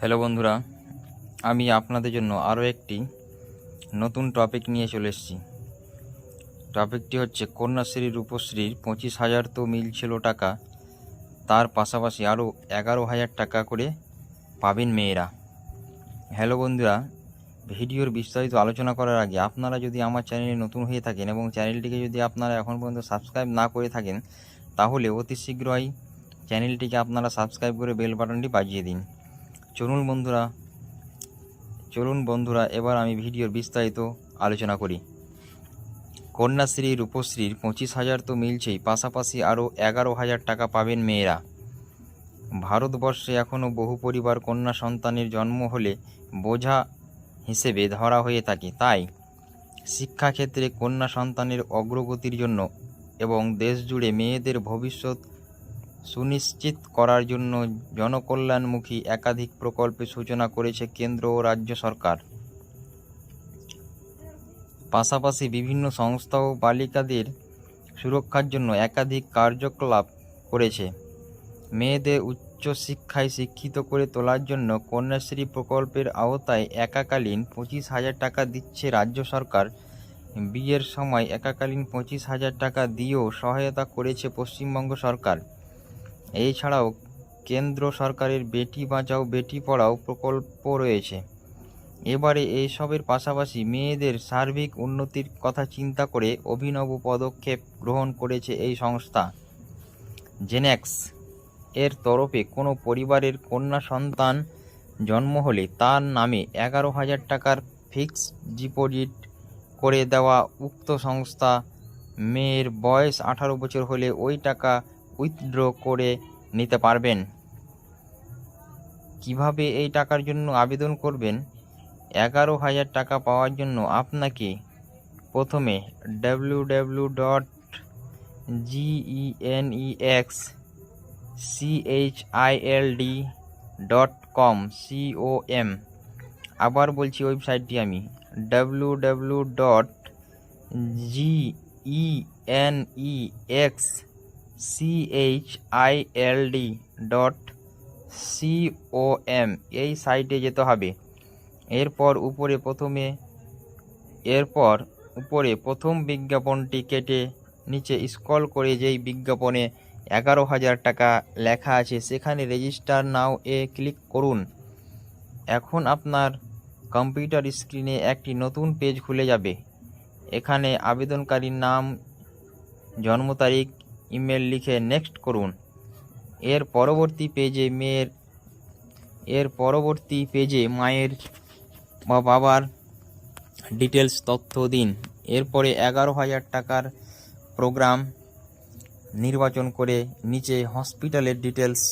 Hello বন্ধুরা, আমি আপনাদের জন্য আরও একটি নতুন টপিক নিয়ে চলে এসেছি। টপিকটি হচ্ছে কন্যাশ্রী রূপশ্রীর পঁচিশ হাজার তো মিলছিল টাকা, তার পাশাপাশি আরও এগারো হাজার টাকা করে পাবেন মেয়েরা। হ্যালো বন্ধুরা, ভিডিওর বিস্তারিত আলোচনা করার আগে আপনারা যদি আমার চ্যানেলে নতুন হয়ে থাকেন এবং চ্যানেলটিকে যদি আপনারা এখন পর্যন্ত সাবস্ক্রাইব না করে থাকেন, তাহলে অতি শীঘ্রই চ্যানেলটিকে আপনারা সাবস্ক্রাইব করে বেল বাটনটি বাজিয়ে দিন। চলুন বন্ধুরা চলুন বন্ধুরা, এবার আমি ভিডিওর বিস্তারিত আলোচনা করি। কন্যাশ্রী, রূপশ্রীর পঁচিশ হাজার তো মিলছেই, পাশাপাশি আরও এগারো হাজার টাকা পাবেন মেয়েরা। ভারতবর্ষে এখনও বহু পরিবার কন্যা সন্তানের জন্ম হলে বোঝা হিসেবে ধরা হয়ে থাকে। তাই শিক্ষাক্ষেত্রে কন্যা সন্তানের অগ্রগতির জন্য এবং দেশ জুড়ে মেয়েদের ভবিষ্যৎ সুনিশ্চিত করার জন্য জনকল্যাণমুখী একাধিক প্রকল্পের সূচনা করেছে কেন্দ্র ও রাজ্য সরকার। পাশাপাশি বিভিন্ন সংস্থা ও বালিকাদের সুরক্ষার জন্য একাধিক কার্যকলাপ করেছে। মেয়েদের উচ্চশিক্ষায় শিক্ষিত করে তোলার জন্য কন্যাশ্রী প্রকল্পের আওতায় একাকালীন পঁচিশ হাজার টাকা দিচ্ছে রাজ্য সরকার। বিয়ের সময় একাকালীন পঁচিশ হাজার টাকা দিয়েও সহায়তা করেছে পশ্চিমবঙ্গ সরকার। এছাড়াও কেন্দ্র সরকারের বেটি বাঁচাও, বেটি পড়াও প্রকল্প রয়েছে। এবারে এইসবের পাশাপাশি মেয়েদের সার্বিক উন্নতির কথা চিন্তা করে অভিনব পদক্ষেপ গ্রহণ করেছে এই সংস্থা। জেনেক্স এর তরফে কোনো পরিবারের কন্যা সন্তান জন্ম হলে তার নামে এগারো হাজার টাকার ফিক্সড ডিপোজিট করে দেওয়া উক্ত সংস্থা। মেয়ের বয়স আঠারো বছর হলে ওই টাকা উইথড্র করে নিতে পারবেন। কীভাবে এই টাকার জন্য আবেদন করবেন? এগারো হাজার টাকা পাওয়ার জন্য আপনাকে প্রথমে W W dot GENEX CHILD dot com COM আবার বলছি ওয়েবসাইটটি আমি W W dot GENEX CHILD dot COM এই সাইটে যেতে হবে। এরপর উপরে প্রথমে, এরপর উপরে প্রথম বিজ্ঞাপনটি কেটে নিচে স্ক্রল করে যেই বিজ্ঞাপনে এগারো হাজার টাকা লেখা আছে, সেখানে রেজিস্টার নাও এ ক্লিক করুন। এখন আপনার কম্পিউটার স্ক্রিনে একটি নতুন পেজ খুলে যাবে। এখানে আবেদনকারীর নাম, জন্ম তারিখ ইমেল লিখে নেক্সট করুন। এর পরবর্তী পেজে মেয়ের, এর পরবর্তী পেজে মায়ের বা বাবার ডিটেলস তথ্য দিন। এরপরে এগারো হাজার টাকার প্রোগ্রাম নির্বাচন করে নিচে হসপিটালের ডিটেলস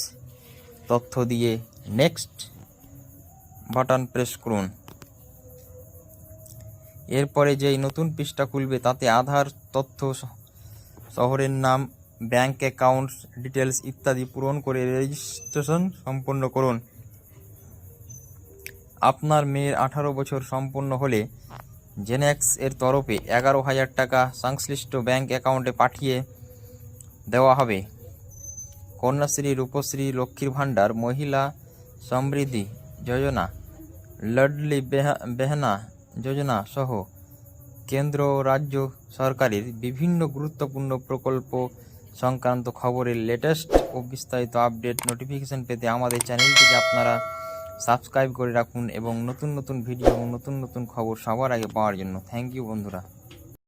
তথ্য দিয়ে নেক্সট বাটন প্রেস করুন। এরপরে যেই নতুন পৃষ্ঠা খুলবে তাতে আধার, তথ্য, শহরের নাম ব্যাংক অ্যাকাউন্ট ডিটেলস ইত্যাদি পূরণ করে রেজিস্ট্রেশন সম্পন্ন করুন। আপনার মেয়ের আঠারো বছর সম্পন্ন হলে জেনেক্স এর তরফে এগারো হাজার টাকা সংশ্লিষ্ট ব্যাঙ্ক অ্যাকাউন্টে পাঠিয়ে দেওয়া হবে। কন্যাশ্রী, রূপশ্রী, লক্ষ্মীর ভাণ্ডার, মহিলা সমৃদ্ধি যোজনা, লডলি বেহা- বেহনা যোজনা সহ কেন্দ্র, রাজ্য সরকারের বিভিন্ন গুরুত্বপূর্ণ প্রকল্প সংক্রান্ত খবরের লেটেস্ট ও বিস্তারিত আপডেট নোটিফিকেশান পেতে আমাদের চ্যানেলটিকে আপনারা সাবস্ক্রাইব করে রাখুন এবং নতুন নতুন ভিডিও এবং নতুন নতুন খবর সবার আগে পাওয়ার জন্য। থ্যাংক ইউ বন্ধুরা।